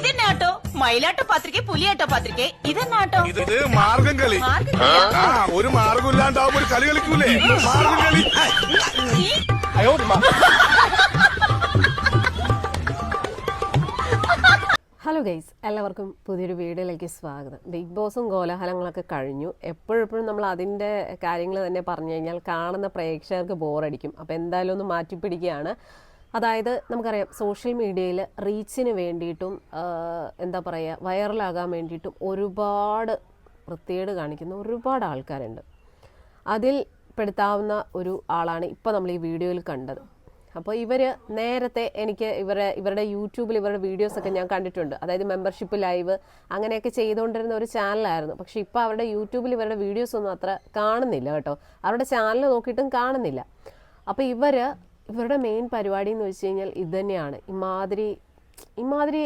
ഇതെന്നാട്ടോ മയിലാട്ടോ പത്രിക പുലിയാട്ടോ പത്രിക ഇതെന്നാട്ടോ ഇത് ഇത് മാർഗം കളി. ആ ഒരു മാർഗം ഇല്ലാണ്ടാവുമ്പോ ഒരു കളി കളിക്കൂലേ? മാർഗം കളി. ഹലോ ഗൈസ് എല്ലാവർക്കും പുതിയൊരു വീഡിയോയിലേക്ക് സ്വാഗതം. ബിഗ് ബോസും കോലാഹലങ്ങളൊക്കെ കഴിഞ്ഞു. എപ്പോഴെപ്പോഴും നമ്മൾ അതിന്റെ കാര്യങ്ങൾ തന്നെ പറഞ്ഞു കഴിഞ്ഞാൽ കാണുന്ന പ്രേക്ഷകർക്ക് ബോറടിക്കും അപ്പോൾ എന്തായാലും ഒന്ന് മാറ്റിപ്പിടിക്കുകയാണ്. അതായത് നമുക്കറിയാം സോഷ്യൽ മീഡിയയിൽ റീച്ചിന് വേണ്ടിയിട്ടും എന്താ പറയുക വൈറലാകാൻ വേണ്ടിയിട്ടും ഒരുപാട് വൃത്തികേട് കാണിക്കുന്ന ഒരുപാട് ആൾക്കാരുണ്ട്. അതിൽ പെടുത്താവുന്ന ഒരു ആളാണ് ഇപ്പോൾ നമ്മൾ ഈ വീഡിയോയിൽ കണ്ടത്. അപ്പോൾ ഇവർ നേരത്തെ എനിക്ക് ഇവരെ ഇവരുടെ യൂട്യൂബിൽ ഇവരുടെ വീഡിയോസൊക്കെ ഞാൻ കണ്ടിട്ടുണ്ട്. അതായത് മെമ്പർഷിപ്പ് ലൈവ് അങ്ങനെയൊക്കെ ചെയ്തുകൊണ്ടിരുന്ന ഒരു ചാനലായിരുന്നു പക്ഷേ ഇപ്പോൾ അവരുടെ യൂട്യൂബിൽ ഇവരുടെ വീഡിയോസ് ഒന്നും അത്ര കാണുന്നില്ല കേട്ടോ. അവരുടെ ചാനൽ നോക്കിയിട്ടും കാണുന്നില്ല. അപ്പോൾ ഇവർ ഇവരുടെ മെയിൻ പരിപാടി എന്ന് വെച്ച് കഴിഞ്ഞാൽ ഇത് തന്നെയാണ്. ഇമാതിരി ഇമാതിരി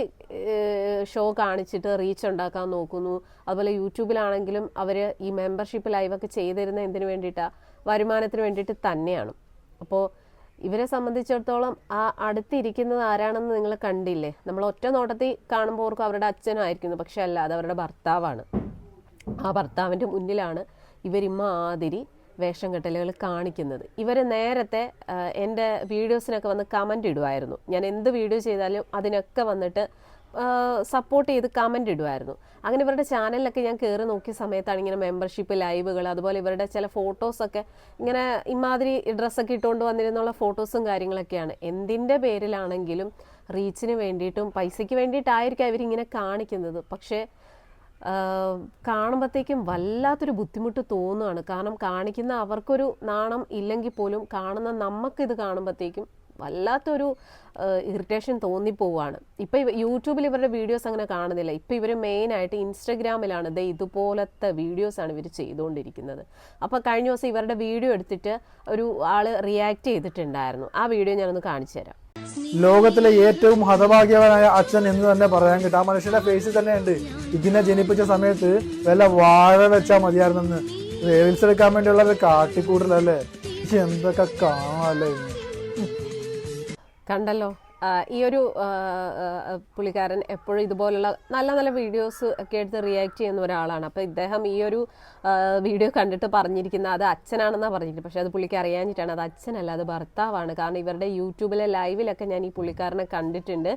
ഷോ കാണിച്ചിട്ട് റീച്ച് ഉണ്ടാക്കാൻ നോക്കുന്നു. അതുപോലെ യൂട്യൂബിലാണെങ്കിലും അവർ ഈ മെമ്പർഷിപ്പ് ലൈവൊക്കെ ചെയ്തിരുന്ന എന്തിനു വേണ്ടിയിട്ടാണ് വരുമാനത്തിന് വേണ്ടിയിട്ട് തന്നെയാണ്. അപ്പോൾ ഇവരെ സംബന്ധിച്ചിടത്തോളം ആ അടുത്തിരിക്കുന്നത് ആരാണെന്ന് നിങ്ങൾ കണ്ടില്ലേ? നമ്മൾ ഒറ്റ നോട്ടത്തിൽ കാണുമ്പോർക്കും അവരുടെ അച്ഛനായിരിക്കുന്നു. പക്ഷെ അല്ല അത് അവരുടെ ഭർത്താവാണ്. ആ ഭർത്താവിന്റെ മുന്നിലാണ് ഇവരിമാതിരി വേഷം കെട്ടലുകൾ കാണിക്കുന്നത്. ഇവർ നേരത്തെ എന്റെ വീഡിയോസിനൊക്കെ വന്ന് കമന്റ് ഇടുമായിരുന്നു ഞാൻ എന്ത് വീഡിയോ ചെയ്താലും അതിനൊക്കെ വന്നിട്ട് സപ്പോർട്ട് ചെയ്ത് കമന്റ് ഇടുമായിരുന്നു അങ്ങനെ ഇവരുടെ ചാനലിലൊക്കെ ഞാൻ കയറി നോക്കിയ സമയത്താണ് ഇങ്ങനെ മെമ്പർഷിപ്പ് ലൈവുകൾ അതുപോലെ ഇവരുടെ ചില ഫോട്ടോസൊക്കെ ഇങ്ങനെ ഇമാതിരി ഡ്രസ്സൊക്കെ ഇട്ടുകൊണ്ട് വന്നിരുന്നുള്ള ഫോട്ടോസും കാര്യങ്ങളൊക്കെയാണ്. എന്തിന്റെ പേരിലാണെങ്കിലും റീച്ചിന് വേണ്ടിയിട്ടും പൈസയ്ക്ക് വേണ്ടിയിട്ടായിരിക്കും ഇവരിങ്ങനെ കാണിക്കുന്നത്. പക്ഷേ കാണുമ്പോഴത്തേക്കും വല്ലാത്തൊരു ബുദ്ധിമുട്ട് തോന്നുകയാണ് കാരണം കാണിക്കുന്ന അവർക്കൊരു നാണം ഇല്ലെങ്കിൽ പോലും കാണുന്ന നമുക്കിത് കാണുമ്പോഴത്തേക്കും വല്ലാത്തൊരു ഇറിറ്റേഷൻ തോന്നിപ്പോവാണ്. ഇപ്പം യൂട്യൂബിൽ ഇവരുടെ വീഡിയോസ് അങ്ങനെ കാണുന്നില്ല. ഇപ്പം ഇവർ മെയിനായിട്ട് ഇൻസ്റ്റഗ്രാമിലാണ് ദേ ഇതുപോലത്തെ വീഡിയോസാണ് ഇവർ ചെയ്തുകൊണ്ടിരിക്കുന്നത്. അപ്പോൾ കഴിഞ്ഞ ദിവസം ഇവരുടെ വീഡിയോ എടുത്തിട്ട് ഒരു ആൾ റിയാക്ട് ചെയ്തിട്ടുണ്ടായിരുന്നു. ആ വീഡിയോ ഞാനൊന്ന് കാണിച്ചു തരാം. ലോകത്തിലെ ഏറ്റവും ഹതഭാഗ്യവനായ അച്ഛൻ എന്ന് തന്നെ പറയാൻ കിട്ടും. ആ മനുഷ്യന്റെ ഫേസിൽ തന്നെയുണ്ട് ഇതിനെ ജനിപ്പിച്ച സമയത്ത് വല്ല വാഴ വെച്ചാൽ മതിയായിരുന്നെന്ന്. റേവിൽസ് എടുക്കാൻ വേണ്ടിയുള്ള ഒരു കാട്ടിക്കൂടലല്ലേ എന്തൊക്കെ ഇന്ന്. കണ്ടല്ലോ. ഈ ഒരു പുള്ളിക്കാരൻ എപ്പോഴും ഇതുപോലുള്ള നല്ല നല്ല വീഡിയോസ് ഒക്കെ എടുത്ത് റിയാക്ട് ചെയ്യുന്ന ഒരാളാണ്. അപ്പോൾ ഇദ്ദേഹം ഈ ഒരു വീഡിയോ കണ്ടിട്ട് പറഞ്ഞിരിക്കുന്ന അത് അച്ഛനാണെന്നാണ് പറഞ്ഞിട്ട് പക്ഷേ അത് പുള്ളിക്ക് അറിയാഞ്ഞിട്ടാണ്. അത് അച്ഛനല്ല അത് ഭർത്താവാണ്. കാരണം ഇവരുടെ യൂട്യൂബിലെ ലൈവിലൊക്കെ ഞാൻ ഈ പുള്ളിക്കാരനെ കണ്ടിട്ടുണ്ട്.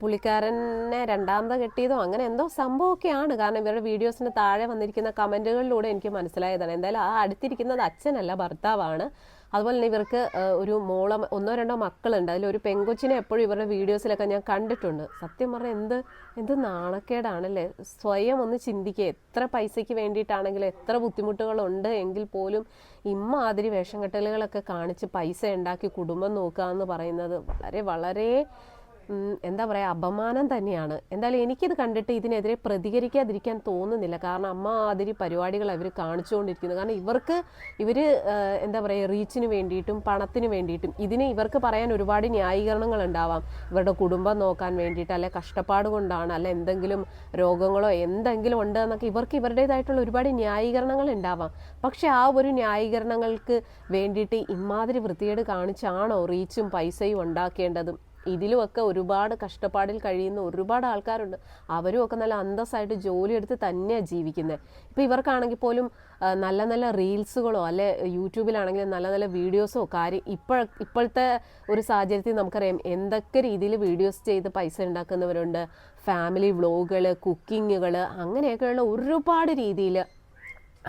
പുള്ളിക്കാരനെ രണ്ടാമത് കെട്ടിയതോ അങ്ങനെ എന്തോ സംഭവമൊക്കെയാണ്. കാരണം ഇവരുടെ വീഡിയോസിന് താഴെ വന്നിരിക്കുന്ന കമന്റുകളിലൂടെ എനിക്ക് മനസ്സിലായതാണ്. എന്തായാലും ആ അടുത്തിരിക്കുന്നത് അച്ഛനല്ല ഭർത്താവാണ്. അതുപോലെ തന്നെ ഇവർക്ക് ഒരു മോള ഒന്നോ രണ്ടോ മക്കളുണ്ട്. അതിൽ ഒരു പെങ്കൊച്ചിനെ എപ്പോഴും ഇവരുടെ വീഡിയോസിലൊക്കെ ഞാൻ കണ്ടിട്ടുണ്ട്. സത്യം പറഞ്ഞാൽ എന്ത് എന്ത് നാണക്കേടാണല്ലേ? സ്വയം ഒന്ന് ചിന്തിക്കുക. എത്ര പൈസയ്ക്ക് വേണ്ടിയിട്ടാണെങ്കിലും എത്ര ബുദ്ധിമുട്ടുകളുണ്ട് എങ്കിൽ പോലും ഇമ്മാതിരി വേഷം കെട്ടലുകളൊക്കെ കാണിച്ച് പൈസ ഉണ്ടാക്കി കുടുംബം നോക്കുക എന്ന് പറയുന്നത് വളരെ വളരെ എന്താ പറയുക അപമാനം തന്നെയാണ്. എന്തായാലും എനിക്കിത് കണ്ടിട്ട് ഇതിനെതിരെ പ്രതികരിക്കാതിരിക്കാൻ തോന്നുന്നില്ല. കാരണം അമ്മ അതിരി പരിപാടികൾ അവർ കാണിച്ചുകൊണ്ടിരിക്കുന്നു. കാരണം ഇവർക്ക് ഇവർ എന്താ പറയുക റീച്ചിന് വേണ്ടിയിട്ടും പണത്തിന് വേണ്ടിയിട്ടും ഇതിനെ ഇവർക്ക് പറയാൻ ഒരുപാട് ന്യായീകരണങ്ങൾ ഉണ്ടാവാം. ഇവരുടെ കുടുംബം നോക്കാൻ വേണ്ടിയിട്ട് അല്ലെ കഷ്ടപ്പാട് കൊണ്ടാണ് അല്ലെ എന്തെങ്കിലും രോഗങ്ങളോ എന്തെങ്കിലും ഉണ്ട് എന്നൊക്കെ ഇവർക്ക് ഇവരുടേതായിട്ടുള്ള ഒരുപാട് ന്യായീകരണങ്ങൾ ഉണ്ടാവാം. പക്ഷെ ആ ഒരു ന്യായീകരണങ്ങൾക്ക് വേണ്ടിയിട്ട് ഇമാതിരി വൃത്തികേട് കാണിച്ചാണോ റീച്ചും പൈസയും ഉണ്ടാക്കേണ്ടതും? ഇതിലുമൊക്കെ ഒരുപാട് കഷ്ടപ്പാടിൽ കഴിയുന്ന ഒരുപാട് ആൾക്കാരുണ്ട്. അവരും ഒക്കെ നല്ല അന്തസ്സായിട്ട് ജോലിയെടുത്ത് തന്നെയാണ് ജീവിക്കുന്നത് ഇപ്പോൾ ഇവർക്കാണെങ്കിൽ പോലും നല്ല നല്ല റീൽസുകളോ അല്ലെ യൂട്യൂബിലാണെങ്കിലും നല്ല നല്ല വീഡിയോസോ കാര്യം ഇപ്പോൾ ഇപ്പോഴത്തെ ഒരു സാഹചര്യത്തിൽ നമുക്കറിയാം എന്തൊക്കെ രീതിയിൽ വീഡിയോസ് ചെയ്ത് പൈസ ഉണ്ടാക്കുന്നവരുണ്ട്. ഫാമിലി വ്ളോഗുകൾ കുക്കിങ്ങുകൾ അങ്ങനെയൊക്കെയുള്ള ഒരുപാട് രീതിയിൽ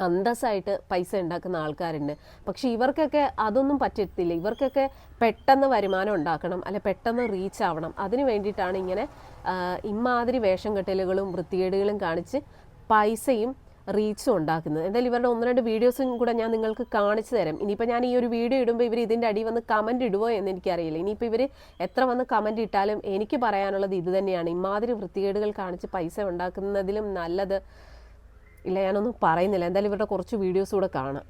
അന്തസ്സായിട്ട് പൈസ ഉണ്ടാക്കുന്ന ആൾക്കാരുണ്ട്. പക്ഷെ ഇവർക്കൊക്കെ അതൊന്നും പറ്റത്തില്ല. ഇവർക്കൊക്കെ പെട്ടെന്ന് വരുമാനം ഉണ്ടാക്കണം അല്ലെ പെട്ടെന്ന് റീച്ച് ആവണം. അതിന് വേണ്ടിയിട്ടാണ് ഇങ്ങനെ ഇമാതിരി വേഷം കെട്ടലുകളും വൃത്തികേടുകളും കാണിച്ച് പൈസയും റീച്ചും ഉണ്ടാക്കുന്നത്. എന്തായാലും ഇവരുടെ ഒന്ന് രണ്ട് വീഡിയോസും കൂടെ ഞാൻ നിങ്ങൾക്ക് കാണിച്ചു തരാം. ഇനിയിപ്പോൾ ഞാൻ ഈ ഒരു വീഡിയോ ഇടുമ്പോൾ ഇവർ ഇതിന്റെ അടി വന്ന് കമന്റ് ഇടുവോ എന്ന് എനിക്കറിയില്ല. ഇനിയിപ്പോൾ ഇവർ എത്ര വന്ന് കമന്റ് ഇട്ടാലും എനിക്ക് പറയാനുള്ളത് ഇത് തന്നെയാണ്. ഇമാതിരി വൃത്തികേടുകൾ കാണിച്ച് പൈസ ഉണ്ടാക്കുന്നതിലും നല്ലത് ഇല്ല ഞാനൊന്നും പറയുന്നില്ല. എന്തായാലും ഇവരുടെ കുറച്ച് വീഡിയോസ് കൂടെ കാണാം.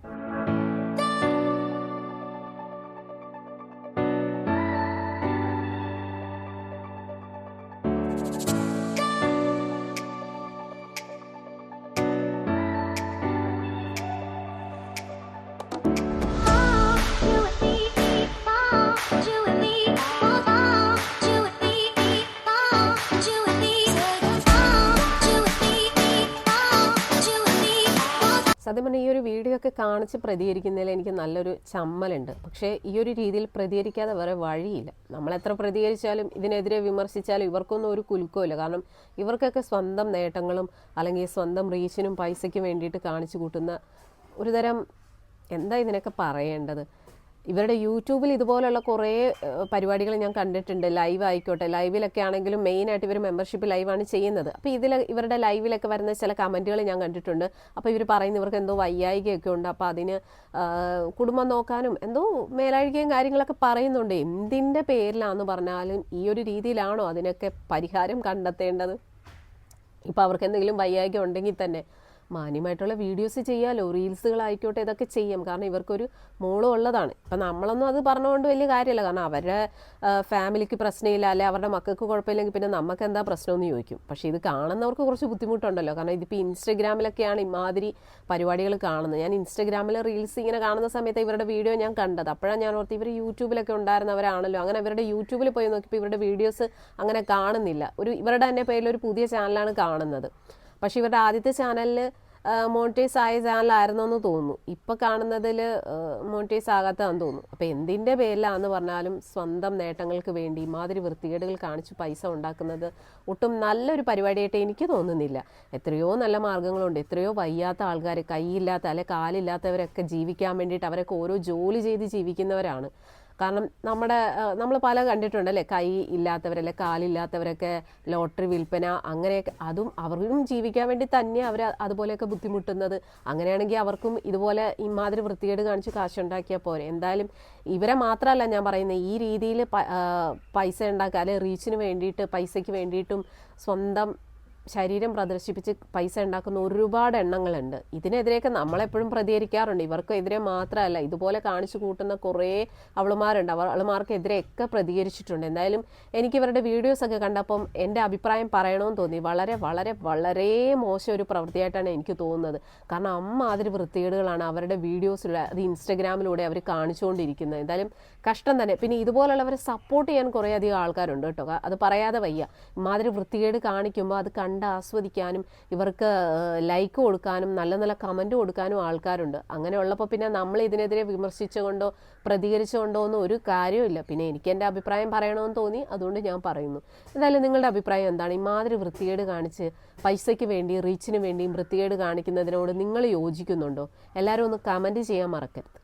Me, സത്യം പറഞ്ഞാൽ ഈ ഒരു വീഡിയോ ഒക്കെ കാണിച്ച് പ്രതികരിക്കുന്നതിൽ എനിക്ക് നല്ലൊരു ചമ്മലുണ്ട്. പക്ഷേ ഈ ഒരു രീതിയിൽ പ്രതികരിക്കാതെ വേറെ വഴിയില്ല. നമ്മൾ എത്ര പ്രതികരിച്ചാലും ഇതിനെതിരെ വിമർശിച്ചാലും ഇവർക്കൊന്നും ഒരു കുലുക്കമില്ല കാരണം ഇവർക്കൊക്കെ സ്വന്തം നേട്ടങ്ങളും അല്ലെങ്കിൽ സ്വന്തം റീച്ചിനും പൈസയ്ക്കും വേണ്ടിയിട്ട് കാണിച്ചു കൂട്ടുന്ന ഒരു തരം എന്താ ഇതിനൊക്കെ പറയേണ്ടത്? ഇവരുടെ യൂട്യൂബിൽ ഇതുപോലുള്ള കുറേ പരിപാടികൾ ഞാൻ കണ്ടിട്ടുണ്ട്. ലൈവ് ആയിക്കോട്ടെ ലൈവിലൊക്കെ ആണെങ്കിലും മെയിനായിട്ട് ഇവർ മെമ്പർഷിപ്പ് ലൈവാണ് ചെയ്യുന്നത്. അപ്പോൾ ഇതിൽ ഇവരുടെ ലൈവിലൊക്കെ വരുന്ന ചില കമന്റുകൾ ഞാൻ കണ്ടിട്ടുണ്ട്. അപ്പോൾ ഇവർ പറയുന്ന ഇവർക്ക് എന്തോ വയ്യായികയൊക്കെ ഉണ്ട്. അപ്പോൾ അതിന് കുടുംബം നോക്കാനും എന്തോ മേലാഴികയും കാര്യങ്ങളൊക്കെ പറയുന്നുണ്ട്. എന്തിന്റെ പേരിലാന്ന് പറഞ്ഞാലും ഈ ഒരു രീതിയിലാണോ അതിനൊക്കെ പരിഹാരം കണ്ടെത്തേണ്ടത്? ഇപ്പോൾ അവർക്ക് എന്തെങ്കിലും വയ്യായിക ഉണ്ടെങ്കിൽ തന്നെ മാന്യമായിട്ടുള്ള വീഡിയോസ് ചെയ്യാമല്ലോ റീൽസുകളായിക്കോട്ടെ ഇതൊക്കെ ചെയ്യാം. കാരണം ഇവർക്കൊരു മോളും ഉള്ളതാണ്. ഇപ്പം നമ്മളൊന്നും അത് പറഞ്ഞുകൊണ്ട് വലിയ കാര്യമല്ല. കാരണം അവരുടെ ഫാമിലിക്ക് പ്രശ്നമില്ല അല്ലെ അവരുടെ മക്കൾക്ക് കുഴപ്പമില്ലെങ്കിൽ പിന്നെ നമുക്ക് എന്താ പ്രശ്നമെന്ന് ചോദിക്കും. പക്ഷേ ഇത് കാണുന്നവർക്ക് കുറച്ച് ബുദ്ധിമുട്ടുണ്ടല്ലോ. കാരണം ഇതിപ്പോൾ ഇൻസ്റ്റഗ്രാമിലൊക്കെയാണ് ഇമാതിരി പരിപാടികൾ കാണുന്നത്. ഞാൻ ഇൻസ്റ്റഗ്രാമിൽ റീൽസ് ഇങ്ങനെ കാണുന്ന സമയത്ത് ഇവരുടെ വീഡിയോ ഞാൻ കണ്ടത്. അപ്പോഴാണ് ഞാൻ ഓർത്ത് ഇവർ യൂട്യൂബിലൊക്കെ ഉണ്ടായിരുന്നവരാണല്ലോ. അങ്ങനെ ഇവരുടെ യൂട്യൂബിൽ പോയി നോക്കിയപ്പോൾ ഇവരുടെ വീഡിയോസ് അങ്ങനെ കാണുന്നില്ല. ഒരു ഇവരുടെ തന്നെ പേരിൽ ഒരു പുതിയ ചാനലാണ് കാണുന്നത്. പക്ഷേ ഇവരുടെ ആദ്യത്തെ ചാനലിൽ മോണിറ്റൈസ് ആയ ചാനലായിരുന്നു എന്ന് തോന്നുന്നു. ഇപ്പോൾ കാണുന്നതിൽ മോണിറ്റൈസ് ആകാത്തതാണെന്ന് തോന്നുന്നു. അപ്പോൾ എന്തിന്റെ പേരിലാന്ന് പറഞ്ഞാലും സ്വന്തം നേട്ടങ്ങൾക്ക് വേണ്ടി ഇമാതിരി വൃത്തികേടുകൾ കാണിച്ച് പൈസ ഉണ്ടാക്കുന്നത് ഒട്ടും നല്ലൊരു പരിപാടിയായിട്ട് എനിക്ക് തോന്നുന്നില്ല. എത്രയോ നല്ല മാർഗങ്ങളുണ്ട് എത്രയോ വയ്യാത്ത ആൾക്കാർ കൈയില്ലാത്ത അല്ലെ കാലില്ലാത്തവരൊക്കെ ജീവിക്കാൻ വേണ്ടിയിട്ട് അവരൊക്കെ ഓരോ ജോലി ചെയ്ത് ജീവിക്കുന്നവരാണ്. കാരണം നമ്മുടെ നമ്മൾ പല കണ്ടിട്ടുണ്ടല്ലേ? കൈ ഇല്ലാത്തവരല്ലേ കാലില്ലാത്തവരൊക്കെ ലോട്ടറി വിൽപ്പന അങ്ങനെയൊക്കെ. അതും അവർക്കും ജീവിക്കാൻ വേണ്ടി തന്നെ അവർ അതുപോലെയൊക്കെ ബുദ്ധിമുട്ടുന്നത്. അങ്ങനെയാണെങ്കിൽ അവർക്കും ഇതുപോലെ ഇമാതിരി വൃത്തികേട് കാണിച്ച് കാശുണ്ടാക്കിയാൽ പോരെ. എന്തായാലും ഇവരെ മാത്രമല്ല ഞാൻ പറയുന്നത് ഈ രീതിയിൽ പൈസ ഉണ്ടാക്കുക അല്ലെ റീച്ചിന് വേണ്ടിയിട്ട് പൈസയ്ക്ക് വേണ്ടിയിട്ടും സ്വന്തം ശരീരം പ്രദർശിപ്പിച്ച് പൈസ ഉണ്ടാക്കുന്ന ഒരുപാട് എണ്ണങ്ങളുണ്ട്. ഇതിനെതിരെയൊക്കെ നമ്മളെപ്പോഴും പ്രതികരിക്കാറുണ്ട്. ഇവർക്കെതിരെ മാത്രമല്ല ഇതുപോലെ കാണിച്ചു കൂട്ടുന്ന കുറേ അവളുമാരുണ്ട്. അവ- അവളുമാർക്കെതിരെയൊക്കെ പ്രതികരിച്ചിട്ടുണ്ട്. എന്തായാലും എനിക്ക് ഇവരുടെ വീഡിയോസൊക്കെ കണ്ടപ്പം എന്റെ അഭിപ്രായം പറയണമെന്ന് തോന്നി. വളരെ വളരെ വളരെ മോശം ഒരു പ്രവൃത്തിയായിട്ടാണ് എനിക്ക് തോന്നുന്നത്. കാരണം അമ്മാതിരി വൃത്തികേടുകളാണ് അവരുടെ വീഡിയോസിലൂടെ അത് ഇൻസ്റ്റഗ്രാമിലൂടെ അവർ കാണിച്ചുകൊണ്ടിരിക്കുന്നത്. എന്തായാലും കഷ്ടം തന്നെ. പിന്നെ ഇതുപോലുള്ളവരെ സപ്പോർട്ട് ചെയ്യാൻ കുറേ അധികം ആൾക്കാരുണ്ട് കേട്ടോ. അത് പറയാതെ വയ്യ. ഇമാതിരി വൃത്തികേട് കാണിക്കുമ്പോൾ അത് കണ്ട് ആസ്വദിക്കാനും ഇവർക്ക് ലൈക്ക് കൊടുക്കാനും നല്ല നല്ല കമന്റ് കൊടുക്കാനും ആൾക്കാരുണ്ട്. അങ്ങനെ ഉള്ളപ്പോൾ പിന്നെ നമ്മൾ ഇതിനെതിരെ വിമർശിച്ചുകൊണ്ടോ പ്രതികരിച്ചുകൊണ്ടോ ഒന്നും ഒരു കാര്യമില്ല പിന്നെ എനിക്ക് എന്റെ അഭിപ്രായം പറയണമെന്ന് തോന്നി അതുകൊണ്ട് ഞാൻ പറയുന്നു. എന്തായാലും നിങ്ങളുടെ അഭിപ്രായം എന്താണ്? ഇമാതിരി വൃത്തികേട് കാണിച്ച് പൈസയ്ക്ക് വേണ്ടി റീച്ചിന് വേണ്ടിയും വൃത്തികേട് കാണിക്കുന്നതിനോട് നിങ്ങൾ യോജിക്കുന്നുണ്ടോ? എല്ലാവരും ഒന്ന് കമന്റ് ചെയ്യാൻ മറക്കരുത്.